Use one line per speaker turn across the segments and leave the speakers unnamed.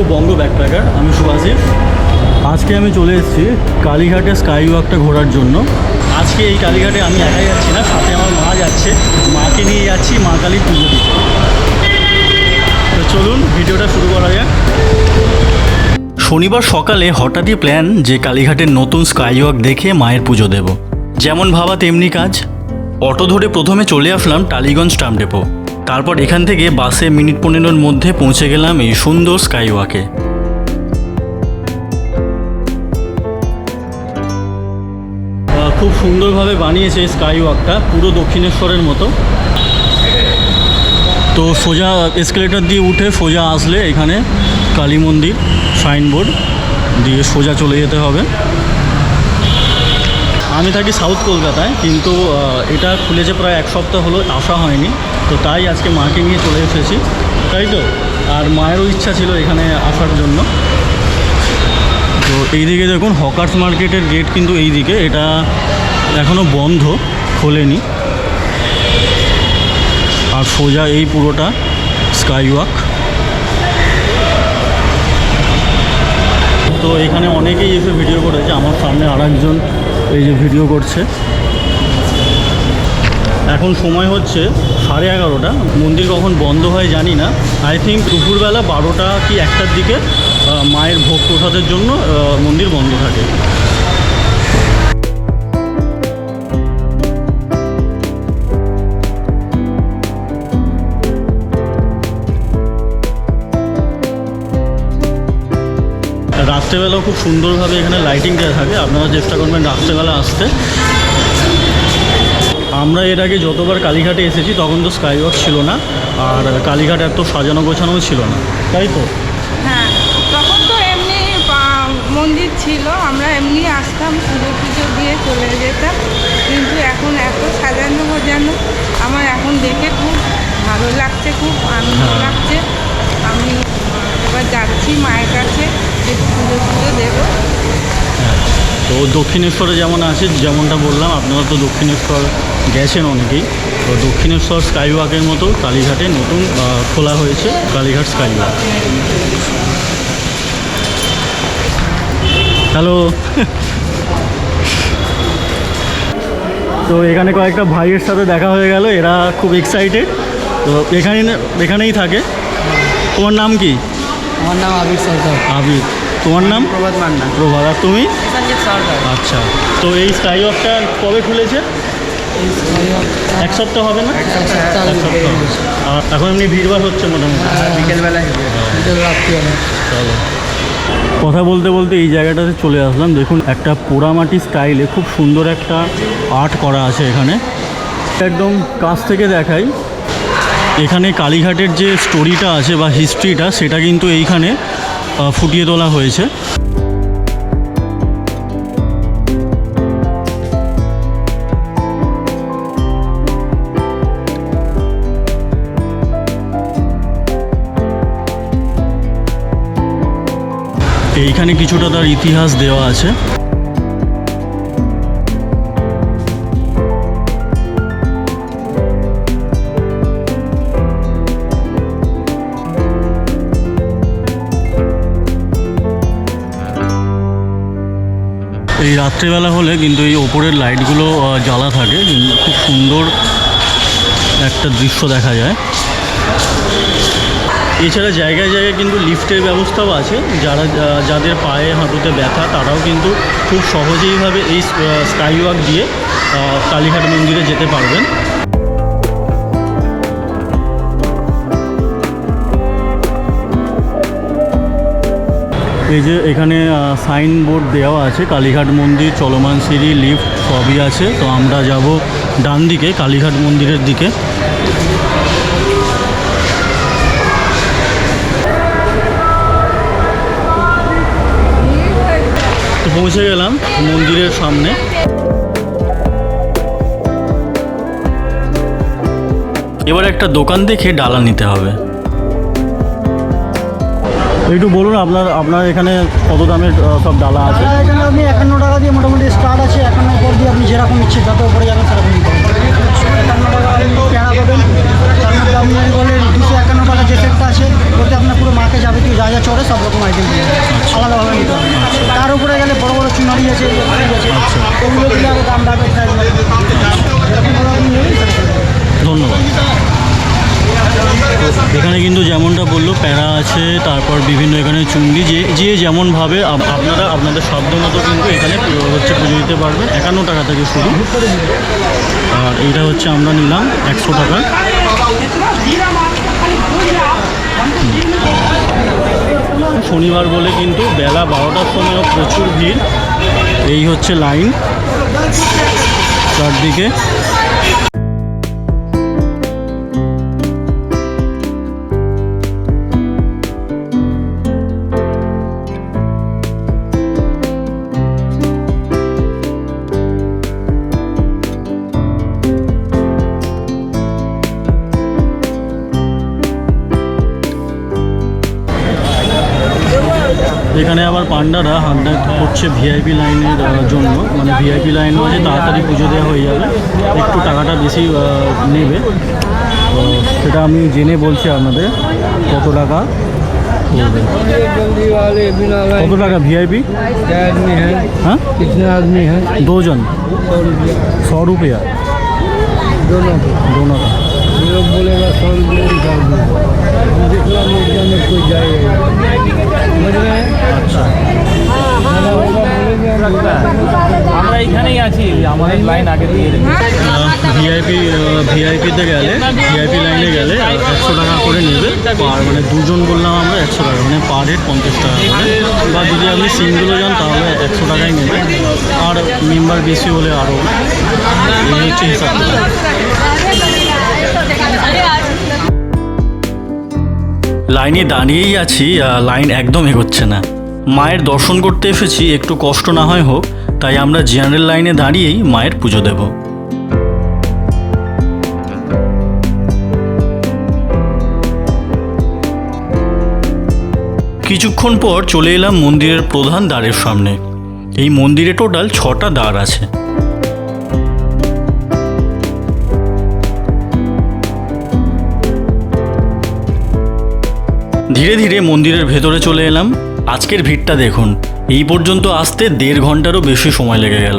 Two বঙ্গ backpacker আমি সুভাষিস আজকে আমি চলে এসেছি কালীঘাটে স্কাই ওয়াকটা ঘোরার জন্য। আজকে এই কালীঘাটে আমি একাই যাচ্ছি না, সাথে আমার মা যাচ্ছে। মাকে নিয়ে যাচ্ছি, মা কালীর পুজো দিতে। তো চলুন, ভিডিওটা শুরু করা যাক। শনিবার সকালে হঠাৎই প্ল্যান যে কালীঘাটের নতুন স্কাই ওয়াক দেখে মায়ের পুজো দেব। যেমন ভাবা তেমনি কাজ। অটো ধরে প্রথমে চলে আসলাম টালিগঞ্জ ট্রাম ডেপো তারপর এখান থেকে বাসে মিনিট পনেরোর মধ্যে পৌঁছে গেলাম এই সুন্দর স্কাই ওয়াকে খুব সুন্দরভাবে বানিয়েছে স্কাই ওয়াকটা পুরো দক্ষিণেশ্বরের মতো। তো সোজা এসকেলেটার দিয়ে উঠে সোজা আসলে এখানে কালী মন্দির সাইনবোর্ড দিয়ে সোজা চলে যেতে হবে। আমি থাকি সাউথ কলকাতায়, কিন্তু এটা খুলেছে প্রায় এক সপ্তাহ হলো, আসা হয়নি। তো তাই আজকে মাকে নিয়ে চলে এসেছি। তাই তো? আর মায়েরও ইচ্ছা ছিল এখানে আসার জন্য। তো এইদিকে দেখুন, হকার্স মার্কেটের গেট কিন্তু এই দিকে এটা এখনও বন্ধ, খোলেনি। আর সোজা এই পুরোটা স্কাই ওয়াক তো এখানে অনেকেই এসে ভিডিও করেছে। আমার সামনে আর একজন এই যে ভিডিও করছে। এখন সময় হচ্ছে সাড়ে এগারোটা। মন্দির কখন বন্ধ হয় জানি না। আই থিঙ্ক দুপুরবেলা বারোটা কি একটার দিকে মায়ের ভোগ প্রসাদের জন্য মন্দির বন্ধ থাকে। রাত্রেবেলাও খুব সুন্দরভাবে এখানে লাইটিং দেওয়া থাকে। আপনারা চেষ্টা করবেন রাত্রেবেলা আসতে। আমরা এর আগে যতবার কালীঘাটে এসেছি তখন তো স্কাই ওয়াক ছিল না। আর কালীঘাট এত সাজানো গোছানোও ছিল না। তাই তো?
হ্যাঁ তখন তো এমনি মন্দির ছিল। আমরা এমনি আসতাম পুজো পুজো দিয়ে চলে যেতাম। কিন্তু এখন এত সাজানো গোজানো আমার এখন দেখে খুব ভালো লাগছে খুব আনন্দ
হ্যাঁ।
লাগছে। আমি এবার যাচ্ছি মায়ের কাছে পুজো পুজো দেবো।
তো দক্ষিণেশ্বরে যেমন আছে, যেমনটা বললাম, আপনারা তো দক্ষিণেশ্বর গেছেন অনেকেই, তো দক্ষিণেশ্বর স্কাই ওয়াকের মতো কালীঘাটে নতুন খোলা হয়েছে কালীঘাট স্কাই ওয়াক হ্যালো। তো এখানে কয়েকটা ভাইয়ের সাথে দেখা হয়ে গেল, এরা খুব এক্সাইটেড তো এখানে, এখানেই থাকে। তোমার নাম কি?
আমার নাম আবির সরকার।
আবির। তোমার নাম?
প্রভাত মান্না।
প্রভাত। আর তুমি?
সঞ্জিত সরকার।
আচ্ছা। তো এই স্কাই ওয়াকটা কবে খুলেছে? এক সপ্তাহ হবে না? এক সপ্তাহ আর এখন এমনি ভিড়ভাড় হচ্ছে মোটামুটি।
বিকেলবেলা রাত্রিবেলা
চলো। কথা বলতে বলতে এই জায়গাটাতে চলে আসলাম। দেখুন একটা পোড়ামাটি স্টাইলে খুব সুন্দর একটা আর্ট করা আছে এখানে। একদম কাছ থেকে দেখাই। এখানে কালীঘাটের যে স্টোরিটা আছে বা হিস্ট্রিটা, সেটা কিন্তু এইখানে ফুটিয়ে তোলা হয়েছে। এইখানে কিছুটা তার ইতিহাস দেওয়া আছে। এই রাত্রেবেলা হলে কিন্তু এই ওপরের লাইটগুলো জ্বালা থাকে খুব সুন্দর একটা দৃশ্য দেখা যায়। এছাড়া জায়গায় জায়গায় কিন্তু লিফটের ব্যবস্থাও আছে। যারা যাদের পায়ে হাঁটুতে ব্যথা, তারাও কিন্তু খুব সহজেইভাবে এই স্কাইওয়াক দিয়ে কালীঘাট মন্দিরে যেতে পারবেন। এই যে এখানে সাইন বোর্ড দেওয়া আছে, কালীঘাট মন্দির, চলমান সিঁড়ি, লিফট সবই আছে। তো আমরা যাব ডান দিকে, কালীঘাট মন্দিরের দিকে। তো পৌঁছে গেলাম মন্দিরের সামনে। এবার একটা দোকান দেখে ডালা নিতে হবে। একটু বলুন আপনার আপনার এখানে কত দামের সব ডালা আছে?
এখানে আপনি একান্ন টাকা দিয়ে মোটামুটি স্টার্ট আছে একান্ন উপর দিয়ে আপনি যেরকম ইচ্ছে যত উপরে যাবেন সেরকম একান্ন টাকা আপনি পেঁড়া পাবেন তার মধ্যে আপনি বলেন দুশো একান্ন টাকা যে সেটটা আছে ওতে আপনার পুরো মাকে যাবতীয় যা যা চড়ে সব রকম আইটেম আলাদাভাবে নিতে হবে তার উপরে গেলে বড় বড় চুনারি আছে আছে ওগুলো দিলে আরও দাম রাখবে প্রাইস রাখবে এরকম করে আপনি নেবেন সেরকম হবে।
ধন্যবাদ এখানে কিন্তু যেমনটা বলল, প্যারা আছে, তারপর বিভিন্ন এখানে চুঙ্গি, যে যে যেমনভাবে আপ- আপনারা আপনাদের শব্দ মতো কিন্তু এখানে হচ্ছে পুজো দিতে পারবেন। একান্ন টাকা থেকে শুরু। আর এইটা হচ্ছে আমরা নিলাম একশো টাকা। শনিবার বলে কিন্তু বেলা বারোটার সময়ও প্রচুর ভিড়। এই হচ্ছে লাইন। চারদিকে। এখানে আবার পান্ডারা হান্ডা করছে ভিআইপি লাইনের আহ, জন্য মানে ভিআইপি লাইন আছে তাড়াতাড়ি পুজো দেওয়া হয়ে যাবে একটু টাকাটা বেশি আহ, নেবে তো সেটা আমি জেনে বলছি আপনাদের কত টাকা পড়বে।
जल्दी वाले बिना लाइन
কত টাকা ভিআইপি
क्या आदमी है
হ্যাঁ
कितने आदमी हैं
दोजन
सौ रुपया
सौ रुपया
दोनों को
दोनों का
हम लोग बोलेगा सौ रुपया निकाल दो हम दिखला मुर्जा में कोई जाएगा
এখানেই আছি আমাদের লাইন আগে দিয়ে
ভিআইপি ভিআইপিতে গেলে ভিআইপি লাইনে গেলে একশো টাকা করে নেবে। পার মানে দুজন বললাম আমরা একশো টাকা মানে পার হেড পঞ্চাশ টাকা করে। বা যদি আপনি সিঙ্গেলও যান তাহলে একশো টাকাই নেবে। আর মেম্বার বেশি হলে আরও এই হচ্ছে হিসাব লাইনে দাঁড়িয়েই আছি লাইন একদম এগোচ্ছে না। মায়ের দর্শন করতে এসেছি একটু কষ্ট না হয় হোক। তাই আমরা জেনারেল লাইনে দাঁড়িয়েই মায়ের পুজো দেবো। কিছুক্ষণ পর চলে এলাম মন্দিরের প্রধান দ্বারের সামনে। এই মন্দিরে টোটাল ছটা দ্বার আছে। ধীরে ধীরে মন্দিরের ভেতরে চলে এলাম। আজকের ভিড়টা দেখুন। এই পর্যন্ত আসতে দেড় ঘন্টারও বেশি সময় লেগে গেল।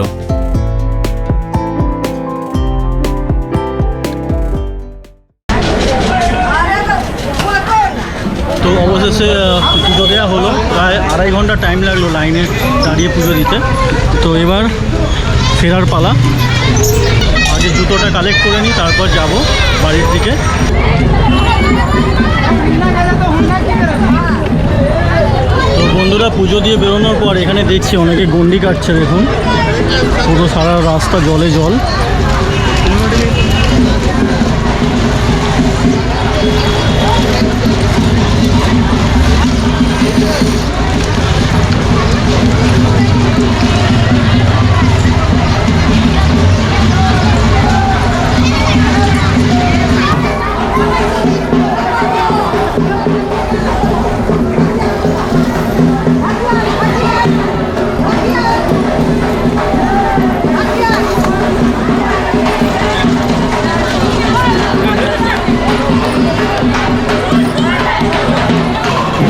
তো অবশেষে পুজো দেওয়া হলো। প্রায় আড়াই ঘণ্টা টাইম লাগল লাইনে দাঁড়িয়ে পুজো দিতে। তো এবার ফেরার পালা। আগে জুতোটা কালেক্ট করে নিই, তারপর যাব বাড়ির দিকে। বন্ধুরা পুজো দিয়ে বেরোনোর পর এখানে দেখছি অনেকে গন্ডি কাটছে দেখুন। পুরো সারা রাস্তা জলে জল।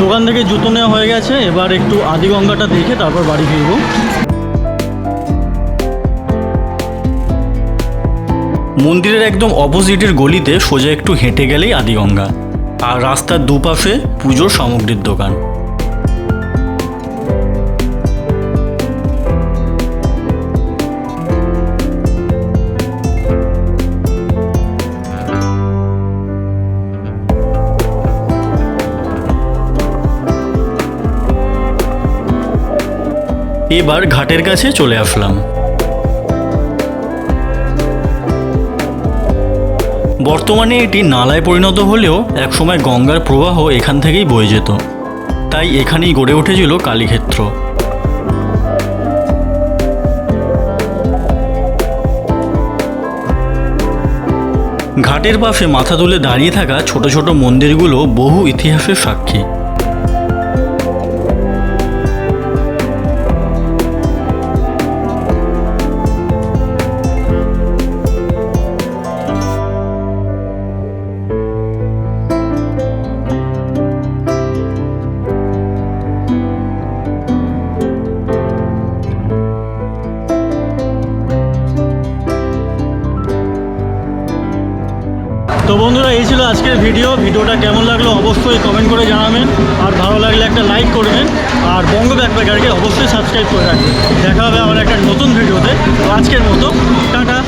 দোকান থেকে জুতো নেওয়া হয়ে গেছে। এবার একটু আদিগঙ্গাটা দেখে তারপর বাড়ি ফিরবো। মন্দিরের একদম অপোজিটের গলিতে সোজা একটু হেঁটে গেলেই আদিগঙ্গা আর রাস্তার দুপাশে পুজোর সামগ্রীর দোকান। এবার ঘাটের কাছে চলে আসলাম। বর্তমানে এটি নালায় পরিণত হলেও একসময় গঙ্গার প্রবাহ এখান থেকেই বয়ে যেত। তাই এখানেই গড়ে উঠেছিল কালীক্ষেত্র। ঘাটের পাশে মাথা তুলে দাঁড়িয়ে থাকা ছোট ছোট মন্দিরগুলো বহু ইতিহাসের সাক্ষী। তো বন্ধুরা, এই ছিল আজকের ভিডিও ভিডিওটা কেমন লাগল অবশ্যই কমেন্ট করে জানাবেন। আর ভালো লাগলে একটা লাইক করবেন। আর বঙ্গ ব্যাকপ্যাকারকে অবশ্যই সাবস্ক্রাইব করে রাখবেন। দেখা হবে আমার একটা নতুন ভিডিওতে আজকের মতো, টাটা।